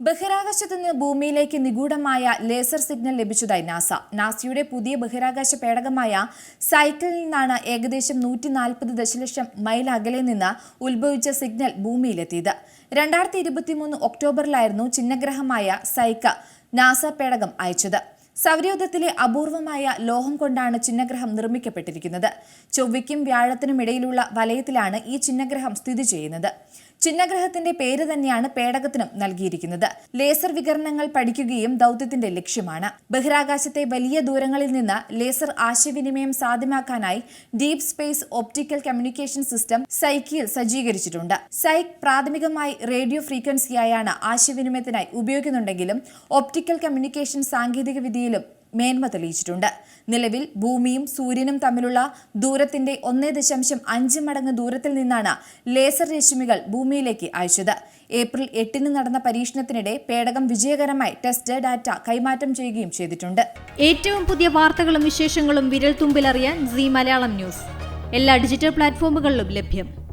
ബഹിരാകാശത്ത് നിന്ന് ഭൂമിയിലേക്ക് നിഗൂഢമായ ലേസർ സിഗ്നൽ ലഭിച്ചതായി നാസ. നാസയുടെ പുതിയ ബഹിരാകാശ പേടകമായ സൈക്കിളിൽ നിന്നാണ് ഏകദേശം നൂറ്റി നാൽപ്പത് ദശലക്ഷം മൈൽ അകലെ നിന്ന് ഉത്ഭവിച്ച സിഗ്നൽ ഭൂമിയിലെത്തിയത്. രണ്ടായിരത്തി ഇരുപത്തിമൂന്ന് ഒക്ടോബറിലായിരുന്നു ചിഹ്നഗ്രഹമായ സൈക്ക നാസ പേടകം അയച്ചത്. സൗരയൂഥത്തിലെ അപൂർവമായ ലോഹം കൊണ്ടാണ് ചിഹ്നഗ്രഹം നിർമ്മിക്കപ്പെട്ടിരിക്കുന്നത്. ചൊവ്വയ്ക്കും വ്യാഴത്തിനും ഇടയിലുള്ള വലയത്തിലാണ് ഈ ചിഹ്നഗ്രഹം സ്ഥിതി ചെയ്യുന്നത്. ചിഹ്നഗ്രഹത്തിന്റെ പേര് തന്നെയാണ് പേടകത്തിനും നൽകിയിരിക്കുന്നത്. ലേസർ വികരണങ്ങൾ പഠിക്കുകയും ദൗത്യത്തിന്റെ ലക്ഷ്യമാണ്. ബഹിരാകാശത്തെ വലിയ ദൂരങ്ങളിൽ നിന്ന് ലേസർ ആശയവിനിമയം സാധ്യമാക്കാനായി deep space optical communication system സൈക്കിയിൽ സജ്ജീകരിച്ചിട്ടുണ്ട്. സൈക്ക് പ്രാഥമികമായി റേഡിയോ ഫ്രീക്വൻസിയായാണ് ആശയവിനിമയത്തിനായി ഉപയോഗിക്കുന്നുണ്ടെങ്കിലും ഓപ്റ്റിക്കൽ കമ്മ്യൂണിക്കേഷൻ സാങ്കേതിക വിദ്യയിലും മേന്മ തെളിയിച്ചിട്ടുണ്ട്. നിലവിൽ ഭൂമിയും സൂര്യനും തമ്മിലുള്ള ദൂരത്തിന്റെ ഒന്നേ ദശാംശം അഞ്ച് മടങ്ങ് ദൂരത്തിൽ നിന്നാണ് ലേസർ രശ്മികൾ ഭൂമിയിലേക്ക് അയച്ചത്. ഏപ്രിൽ എട്ടിന് നടന്ന പരീക്ഷണത്തിനിടെ പേടകം വിജയകരമായി ടെസ്റ്റ് ഡാറ്റ കൈമാറ്റം ചെയ്യുകയും ചെയ്തിട്ടുണ്ട്. ഏറ്റവും പുതിയ വാർത്തകളും വിശേഷങ്ങളും വിരൽ തുമ്പിലറിയാൻ സി മലയാളം ന്യൂസ്. എല്ലാ ഡിജിറ്റൽ പ്ലാറ്റ്ഫോമുകളിലും ലഭ്യം.